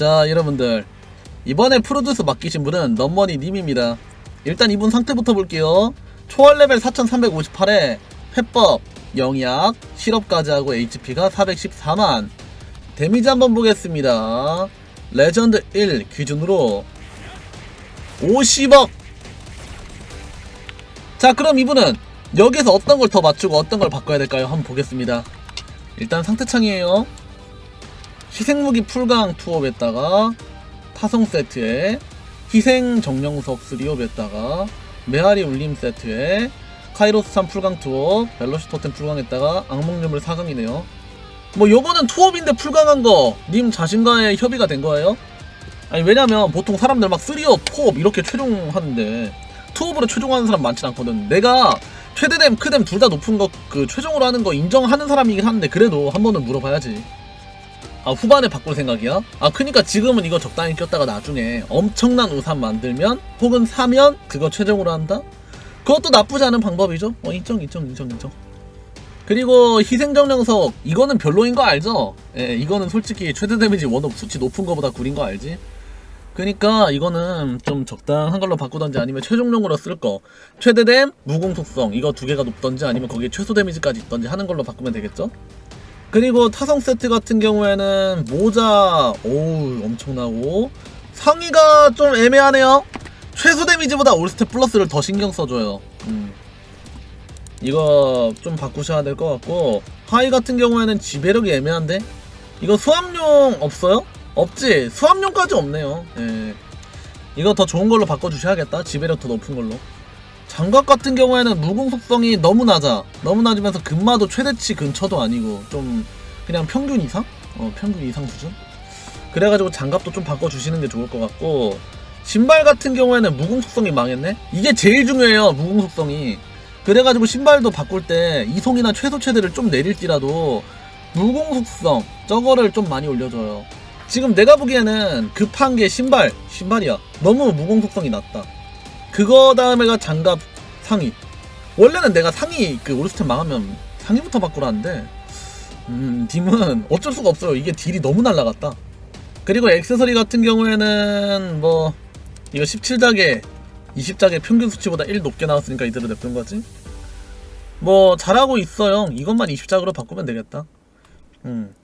자 여러분들. 이번에 프로듀스 맡기신 분은 넘머니 님입니다. 일단 이분 상태부터 볼게요. 초월 레벨 4358에 회법, 영약, 실업까지 하고 HP가 414만. 데미지 한번 보겠습니다. 레전드 1 기준으로 50억. 자 그럼 이분은 여기서 어떤 걸 더 맞추고 어떤 걸 바꿔야 될까요? 한번 보겠습니다. 일단 상태창이에요 희생무기 풀강 투업에다가 타성 세트에 희생 정령석 3업에다가 메아리 울림 세트에 카이로스산 풀강 투업 벨로시 토템 풀강에다가 악몽유물 4강이네요. 뭐 요거는 투업인데 풀강한 거 님 자신과의 협의가 된 거예요? 아니 왜냐면 보통 사람들 막 3업, 4업 이렇게 최종하는데 투업으로 최종하는 사람 많진 않거든. 내가 최대댐, 크댐 둘다 높은 거 그 최종으로 하는 거 인정하는 사람이긴 한데 그래도 한 번은 물어봐야지 아 후반에 바꿀 생각이야? 아 그니까 지금은 이거 적당히 꼈다가 나중에 엄청난 우산 만들면 혹은 사면 그거 최종으로 한다? 그것도 나쁘지 않은 방법이죠 어 인정 인정 인정 인정 그리고 희생정령석 이거는 별로인 거 알죠? 예 이거는 솔직히 최대 데미지 원업 수치 높은 거보다 구린 거 알지? 그니까 이거는 좀 적당한 걸로 바꾸던지 아니면 최종용으로 쓸 거 최대댐 무공 속성 이거 두 개가 높던지 아니면 거기에 최소 데미지까지 있던지 하는 걸로 바꾸면 되겠죠? 그리고 타성 세트 같은 경우에는 모자 오우 엄청나고. 상의가 좀 애매하네요. 최소 데미지보다 올스텝 플러스를 더 신경 써줘요. 음. 이거 좀 바꾸셔야 될 것 같고 하의 같은 경우에는 지배력이 애매한데? 이거 수압용 없어요? 없지? 수압용까지 없네요. 예. 이거 더 좋은 걸로 바꿔주셔야겠다. 지배력 더 높은 걸로 장갑 같은 경우에는 무공 속성이 너무 낮아. 너무 낮으면서 금마도 최대치 근처도 아니고 좀 그냥 평균 이상? 어, 평균 이상 수준? 그래가지고 장갑도 좀 바꿔주시는 게 좋을 것 같고 신발 같은 경우에는 무공 속성이 망했네? 이게 제일 중요해요 무공 속성이 그래가지고 신발도 바꿀 때 이송이나 최소 최대를 좀 내릴지라도 무공 속성 저거를 좀 많이 올려줘요 지금 내가 보기에는 급한 게 신발 신발이야 너무 무공 속성이 낮다 그거 다음에가 장갑 상의. 원래는 내가 상의 그 올스템 망하면 상의부터 바꾸라는데 음 딤은 어쩔 수가 없어요. 이게 딜이 너무 날라갔다. 그리고 액세서리 같은 경우에는 뭐 이거 17작에 20작의 평균 수치보다 1 높게 나왔으니까 이대로 냅둔 거지. 뭐 잘하고 있어요. 이것만 20작으로 바꾸면 되겠다. 음.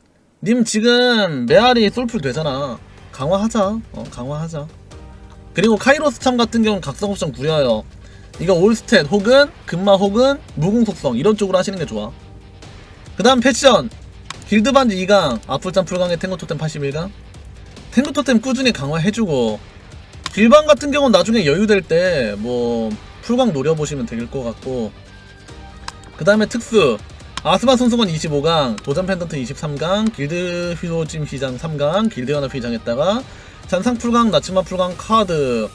님 지금 메아리 솔풀 되잖아. 강화하자. 어, 강화하자. 그리고 카이로스 참 같은 경우는 각성 옵션 구려요. 이거 올스탯 혹은 금마 혹은 무공 속성 이런 쪽으로 하시는 게 좋아. 그 다음 패션. 길드 반지 2강. 아플짱 풀강의 탱고 토템 81강. 탱고 토템 꾸준히 강화해주고. 길반 같은 경우는 나중에 여유될 때 뭐 풀강 노려보시면 될 것 같고. 그 다음에 특수. 아스마 손수건 25강. 도전 펜던트 23강. 길드 휘로짐 휘장 3강. 길드 연합 휘장 했다가 잔상 풀강, 나치마 풀강 카드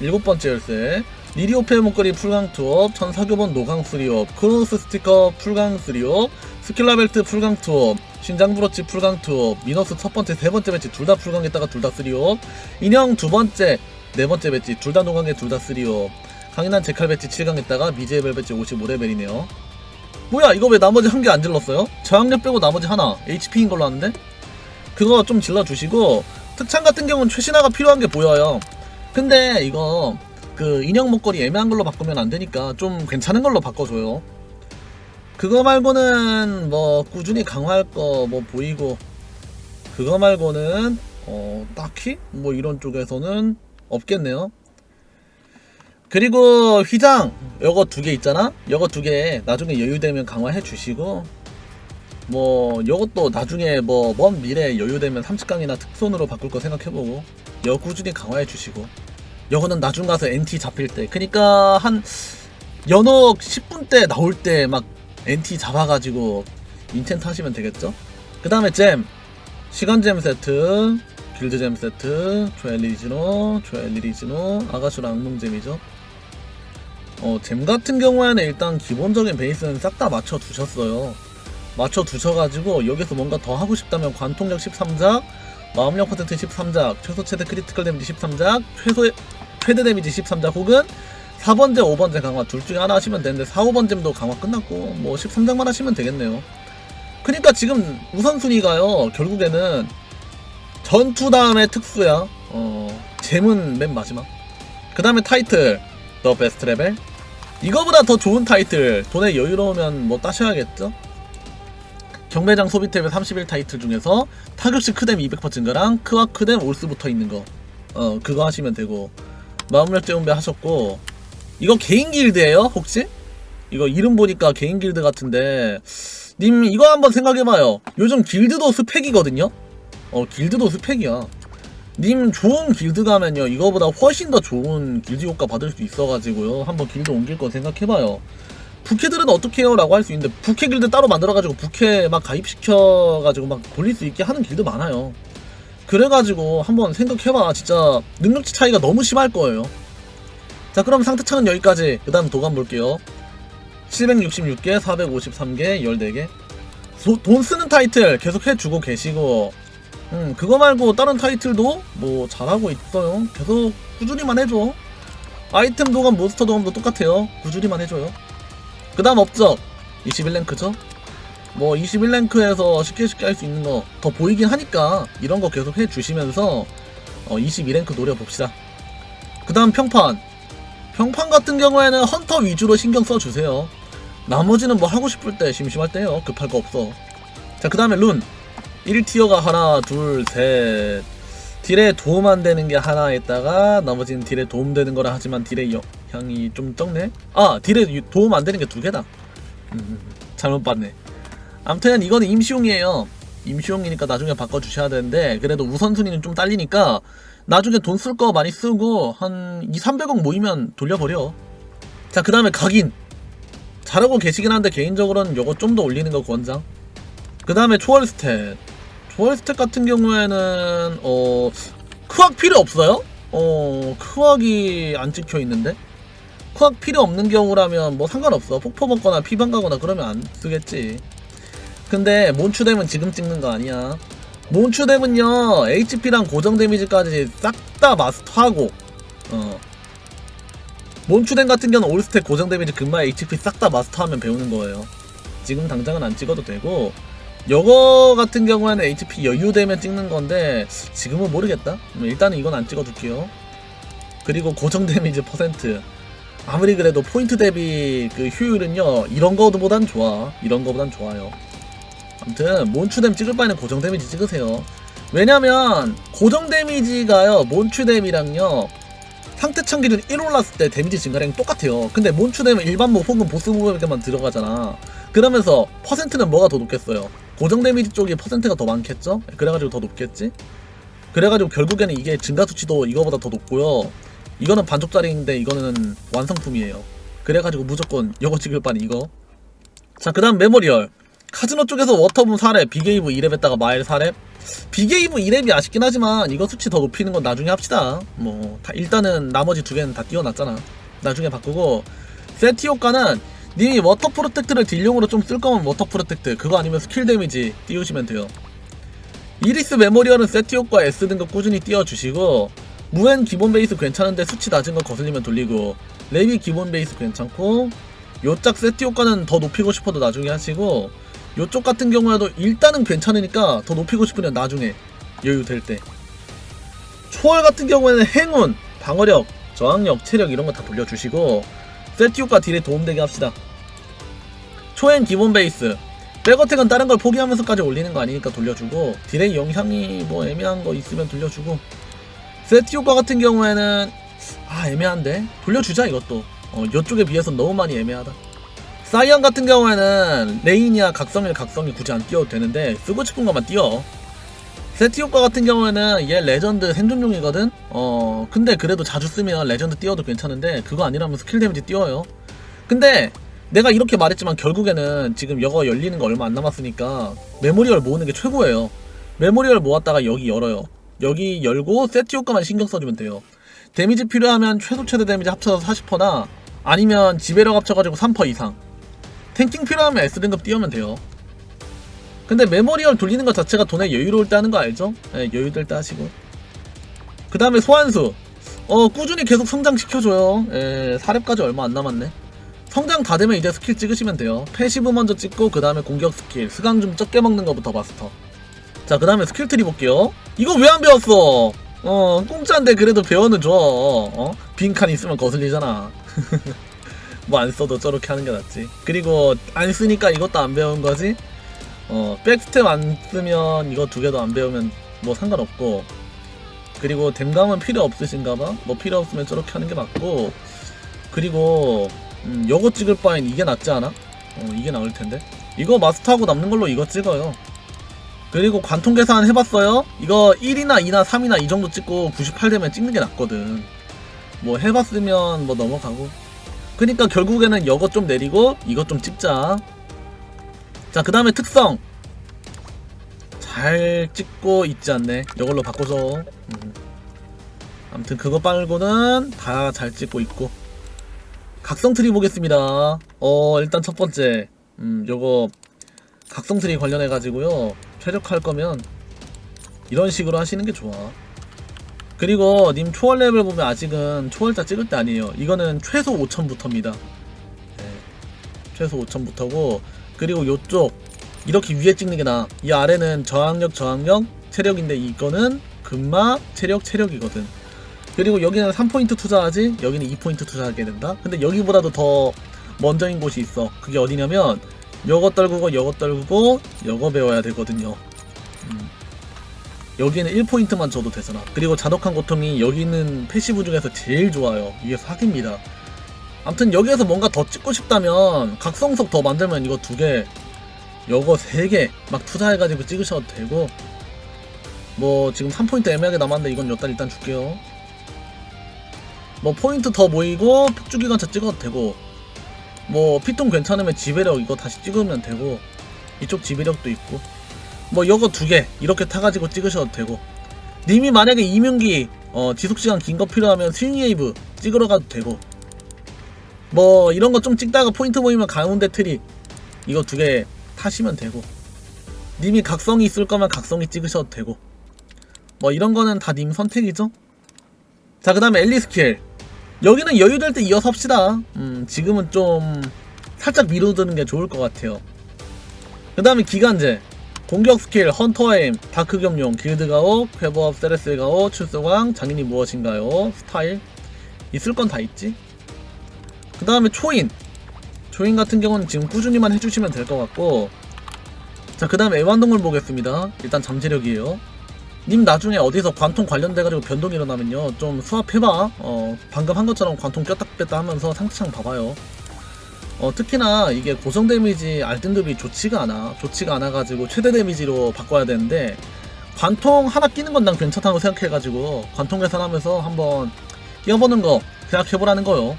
일곱 번째 열쇠 리리오페 목걸이 풀강 투업, 천사교본 노강 수리업, 크로스 스티커 풀강 수리업, 스킬라벨트 풀강 투업, 신장 브로치 풀강 투업, 미너스 첫 번째, 세 번째 배치 둘 다 풀강했다가 둘다 쓰리업, 인형 두 번째, 네 번째 배치 둘 다 노강에 둘다 쓰리업, 강인한 제칼 배치 7강했다가 미제벨 배치 55레벨이네요. 뭐야 이거 왜 나머지 한 개 안 질렀어요? 저항력 빼고 나머지 하나 HP인 걸로 아는데? 그거 좀 질러주시고 특창 같은 경우는 최신화가 필요한 게 보여요. 근데 이거 그 인형 목걸이 애매한 걸로 바꾸면 안 되니까 좀 괜찮은 걸로 바꿔줘요. 그거 말고는 뭐 꾸준히 강화할 거 뭐 보이고 그거 말고는 어 딱히 뭐 이런 쪽에서는 없겠네요. 그리고 휘장 요거 두 개 있잖아. 요거 두 개 나중에 여유되면 강화해 주시고 뭐 요것도 나중에 뭐 먼 미래에 여유되면 30강이나 특손으로 바꿀 거 생각해보고 여 꾸준히 강화해 주시고 요거는 나중 가서 NT 잡힐 때. 그니까 한 연옥 10분 때 나올 때 막 NT 잡아가지고 인챈트 하시면 되겠죠? 그 다음에 잼. 시간잼 세트 길드잼 세트 조엘리지노 조엘리지노 아가슈라 악몽잼이죠. 어, 잼 같은 경우에는 일단 기본적인 베이스는 싹 다 맞춰 두셨어요 맞춰 두셔가지고 여기서 뭔가 더 하고 싶다면 관통력 13작, 마음력 퍼센트 13작, 최소 최대 크리티컬 데미지 13작, 최소 최대 데미지 13작 혹은 4번째, 5번째 강화 둘 중에 하나 하시면 되는데 4, 5번째도 강화 끝났고 뭐 13장만 하시면 되겠네요. 그러니까 지금 우선순위가요 결국에는 전투 다음에 특수야. 어, 잼은 맨 마지막. 그 다음에 타이틀. 더 베스트 레벨. 이거보다 더 좋은 타이틀. 돈에 여유로우면 뭐 따셔야겠죠? 경매장 소비 탭의 31 타이틀 중에서 타격시 크뎀 200% 증가랑 크와 크뎀 올스 붙어 있는 거. 어, 그거 하시면 되고. 마음력 재운배 하셨고. 이거 개인 길드예요 혹시? 이거 이름 보니까 개인 길드 같은데. 님, 이거 한번 생각해봐요. 요즘 길드도 스펙이거든요? 어, 길드도 스펙이야. 님 좋은 길드 가면요 이거보다 훨씬 더 좋은 길드 효과 받을 수 있어가지고요 한번 길드 옮길 거 생각해봐요 부캐들은 어떻게 해요? 라고 할 수 있는데 부캐 길드 따로 만들어가지고 부캐 막 가입시켜가지고 막 돌릴 수 있게 하는 길드 많아요 그래가지고 한번 생각해봐 진짜 능력치 차이가 너무 심할 거예요 자 그럼 상태창은 여기까지 그 다음 도감 볼게요 766개 453개 14개 돈 쓰는 타이틀 계속 해주고 계시고 음, 그거 말고 다른 타이틀도 뭐 잘하고 있어요. 계속 꾸준히만 해줘. 아이템 도감, 몬스터 도감도 똑같아요. 꾸준히만 해줘요. 그 다음 업적. 21랭크죠? 뭐 21랭크에서 쉽게 쉽게 할 수 있는 거 더 보이긴 하니까 이런 거 계속 해주시면서 어, 22랭크 노려봅시다. 그 다음 평판. 평판 같은 경우에는 헌터 위주로 신경 써주세요. 나머지는 뭐 하고 싶을 때 심심할 때요. 급할 거 없어. 자, 그 다음에 룬. 1티어가 하나, 둘, 셋. 딜에 도움 안 되는 게 하나 있다가 나머지는 딜에 도움 되는 거라 하지만 딜의 영 향이 좀 적네. 아, 딜에 유- 도움 안 되는 게 두 개다. 음, 잘못 봤네. 아무튼 이거는 임시용이에요. 임시용이니까 나중에 바꿔 주셔야 되는데 그래도 우선순위는 좀 딸리니까 나중에 돈 쓸 거 많이 쓰고 한 2, 300억 모이면 돌려버려. 자, 그 다음에 각인. 잘하고 계시긴 한데 개인적으로는 요거 좀 더 올리는 거 권장. 그 다음에 초월 스탯. 초월 스탯 같은 경우에는 어 크악 필요 없어요? 어 크악이 안 찍혀 있는데 크악 필요 없는 경우라면 뭐 상관없어. 폭포 먹거나 피방 가거나 그러면 안 쓰겠지. 근데 몬추뎀은 지금 찍는 거 아니야. 몬추뎀은요 HP랑 고정 데미지까지 싹 다 마스터하고 어 몬추뎀 같은 경우는 올스택 고정 데미지 금마 HP 싹 다 마스터하면 배우는 거예요. 지금 당장은 안 찍어도 되고 요거 같은 경우에는 HP 여유되면 찍는 건데 지금은 모르겠다. 음, 일단은 이건 안 찍어둘게요. 그리고 고정 데미지 퍼센트 아무리 그래도 포인트 대비 그 효율은요 이런 거보단 좋아. 이런 거보단 좋아요. 아무튼 몬추뎀 찍을 바에는 고정 데미지 찍으세요. 왜냐면 고정 데미지가요 몬추뎀이랑요 상태창 기준 1 올랐을 때 데미지 증가량 똑같아요. 근데 몬추뎀은 일반 몹 혹은 보스 몹에게만 들어가잖아. 그러면서 퍼센트는 뭐가 더 높겠어요? 고정 데미지 쪽이 퍼센트가 더 많겠죠? 그래가지고 더 높겠지? 그래가지고 결국에는 이게 증가 수치도 이거보다 더 높고요. 이거는 반쪽짜리인데 이거는 완성품이에요. 그래가지고 무조건 이거 찍을 바는 이거. 자, 그 다음 메모리얼. 카지노 쪽에서 워터붐 4렙, 비게이브 2렙 했다가 마일 4렙. 비게이브 2렙이 아쉽긴 하지만 이거 수치 더 높이는 건 나중에 합시다. 뭐, 다 일단은 나머지 두 개는 다 띄워놨잖아. 나중에 바꾸고. 세티 효과는 님이 워터 프로텍트를 딜용으로 좀 쓸 거면 워터 프로텍트 그거 아니면 스킬 데미지 띄우시면 돼요 이리스 메모리얼은 세트 효과 S 등급 꾸준히 띄워주시고 무엔 기본 베이스 괜찮은데 수치 낮은 거 거슬리면 돌리고 레비 기본 베이스 괜찮고 요짝 세트 효과는 더 높이고 싶어도 나중에 하시고 요쪽 같은 경우에도 일단은 괜찮으니까 더 높이고 싶으면 나중에 여유 될 때. 초월 같은 경우에는 행운, 방어력, 저항력, 체력 이런 거 다 돌려주시고 세트 효과 딜에 도움되게 합시다. 초엔 기본 베이스. 백어택은 다른 걸 포기하면서까지 올리는 거 아니니까 돌려주고 딜의 영향이 뭐 애매한 거 있으면 돌려주고 세트 효과 같은 경우에는 아 애매한데? 돌려주자 이것도. 어 이쪽에 비해서 너무 많이 애매하다. 사이언 같은 경우에는 레인이야 각성일 각성이 굳이 안 띄워도 되는데 쓰고 싶은 것만 띄워 세트 효과 같은 경우에는 얘 레전드 생존용이거든? 어 근데 그래도 자주 쓰면 레전드 띄워도 괜찮은데 그거 아니라면 스킬 데미지 띄워요. 근데 내가 이렇게 말했지만 결국에는 지금 이거 열리는 거 얼마 안 남았으니까 메모리얼 모으는 게 최고예요. 메모리얼 모았다가 여기 열어요. 여기 열고 세트 효과만 신경 써주면 돼요. 데미지 필요하면 최소 최대 데미지 합쳐서 40%나 아니면 지배력 합쳐가지고 3% 이상. 탱킹 필요하면 S등급 띄우면 돼요. 근데 메모리얼 돌리는 것 자체가 돈에 여유로울 때 하는 거 알죠? 네, 여유될 때 하시고. 그 다음에 소환수. 어, 꾸준히 계속 성장시켜줘요. 예, 4렙까지 얼마 안 남았네. 성장 다 되면 이제 스킬 찍으시면 돼요. 패시브 먼저 찍고 그 다음에 공격 스킬, 스강 좀 적게 먹는 것부터 마스터. 자, 그 다음에 스킬 트리 볼게요. 이거 왜 안 배웠어? 어, 공짜인데 그래도 배워는 줘. 어? 빈칸 있으면 거슬리잖아. 뭐 안 써도 저렇게 하는 게 낫지. 그리고 안 쓰니까 이것도 안 배운 거지? 어, 백스텝 안 쓰면 이거 두 개도 안 배우면 뭐 상관없고. 그리고 댐감은 필요 없으신가 봐? 뭐 필요 없으면 저렇게 하는 게 맞고. 그리고, 음, 요거 찍을 바엔 이게 낫지 않아? 어, 이게 나을 텐데. 이거 마스터하고 남는 걸로 이거 찍어요. 그리고 관통 계산 해봤어요? 이거 1이나 2나 3이나 이 정도 찍고 98 되면 찍는 게 낫거든. 뭐 해봤으면 뭐 넘어가고. 그니까 결국에는 이것 좀 내리고 이것 좀 찍자. 자, 그 다음에 특성. 잘 찍고 있지 않네. 이걸로 바꿔줘. 음. 아무튼 그거 빨고는 다 잘 찍고 있고. 각성 트리 보겠습니다. 어, 일단 첫 번째. 음, 요거 각성 트리 관련해 가지고요. 최적할 거면 이런 식으로 하시는 게 좋아. 그리고 님 초월 레벨 보면 아직은 초월자 찍을 때 아니에요. 이거는 최소 5천부터입니다. 최소 5천부터고 그리고 요쪽 이렇게 위에 찍는 게 나아. 이 아래는 저항력 저항력 체력인데 이거는 금마 체력 체력이거든. 그리고 여기는 3포인트 투자하지 여기는 2포인트 투자하게 된다. 근데 여기보다도 더 먼저인 곳이 있어. 그게 어디냐면 요거 떨구고 요거 떨구고 요거 배워야 되거든요. 음. 여기는 1포인트만 줘도 되잖아. 그리고 잔혹한 고통이 여기 있는 패시브 중에서 제일 좋아요. 이게 사기입니다. 아무튼 여기에서 뭔가 더 찍고 싶다면 각성석 더 만들면 이거 두 개, 요거 세 개 막 투자해가지고 찍으셔도 되고 뭐 지금 3포인트 애매하게 남았는데 이건 요딸 일단 줄게요. 뭐 포인트 더 모이고 폭주기관차 찍어도 되고 뭐 피통 괜찮으면 지배력 이거 다시 찍으면 되고 이쪽 지배력도 있고. 뭐 요거 두 개 이렇게 타가지고 찍으셔도 되고. 님이 만약에 이명기 어, 지속시간 긴 거 필요하면 스윙웨이브 찍으러 가도 되고. 뭐 이런 거 좀 찍다가 포인트 모이면 가운데 트리 이거 두 개 타시면 되고. 님이 각성이 있을 거면 각성이 찍으셔도 되고. 뭐 이런 거는 다 님 선택이죠? 자 그 다음에 엘리 스킬 여기는 여유될 때 이어서 합시다. 음 지금은 좀 살짝 미루드는 게 좋을 것 같아요. 그 다음에 기간제. 공격 스킬 헌터에임 다크 겸용 길드가오 쾌버업 세레스가오 출소광 장인이 무엇인가요? 스타일? 있을 건 다 있지? 그 다음에 초인. 초인 같은 경우는 지금 꾸준히만 해주시면 될 것 같고. 자 그 다음에 애완동물 보겠습니다. 일단 잠재력이에요 님 나중에 어디서 관통 관련돼가지고 변동 일어나면요. 좀 수합해봐. 어 방금 한 것처럼 관통 꼈다 뺐다 하면서 상태창 봐봐요. 어 특히나 이게 고정 데미지 알든급이 좋지가 않아. 좋지가 않아가지고 최대 데미지로 바꿔야 되는데 관통 하나 끼는 건 난 괜찮다고 생각해가지고 관통 계산하면서 한번 끼워보는 거 생각해보라는 거요.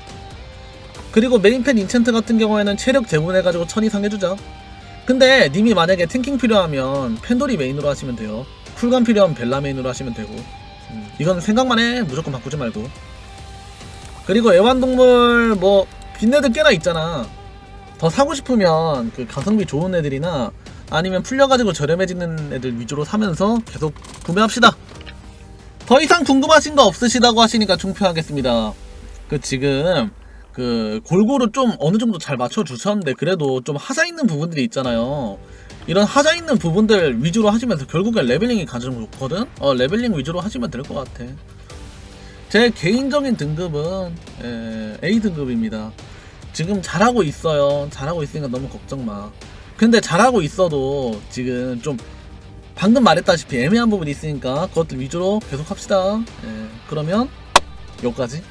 그리고 메인펜 인챈트 같은 경우에는 체력 재분해가지고 천 이상 해주자. 근데 님이 만약에 탱킹 필요하면 펜돌이 메인으로 하시면 돼요 쿨감 필요하면 벨라 메인으로 하시면 되고. 음, 이건 생각만 해. 무조건 바꾸지 말고. 그리고 애완동물 뭐 빈애들 꽤나 있잖아. 더 사고 싶으면 그 가성비 좋은 애들이나 아니면 풀려가지고 저렴해지는 애들 위주로 사면서 계속 구매합시다. 더 이상 궁금하신 거 없으시다고 하시니까 중표하겠습니다. 그 지금 그 골고루 좀 어느 정도 잘 맞춰 주셨는데 그래도 좀 하자 있는 부분들이 있잖아요. 이런 하자 있는 부분들 위주로 하시면서 결국엔 레벨링이 가장 좋거든. 어 레벨링 위주로 하시면 될 것 같아. 제 개인적인 등급은 에, A 등급입니다. 지금 잘하고 있어요. 잘하고 있으니까 너무 걱정 마. 근데 잘하고 있어도 지금 좀 방금 말했다시피 애매한 부분이 있으니까 그것들 위주로 계속 합시다. 예, 그러면 여기까지.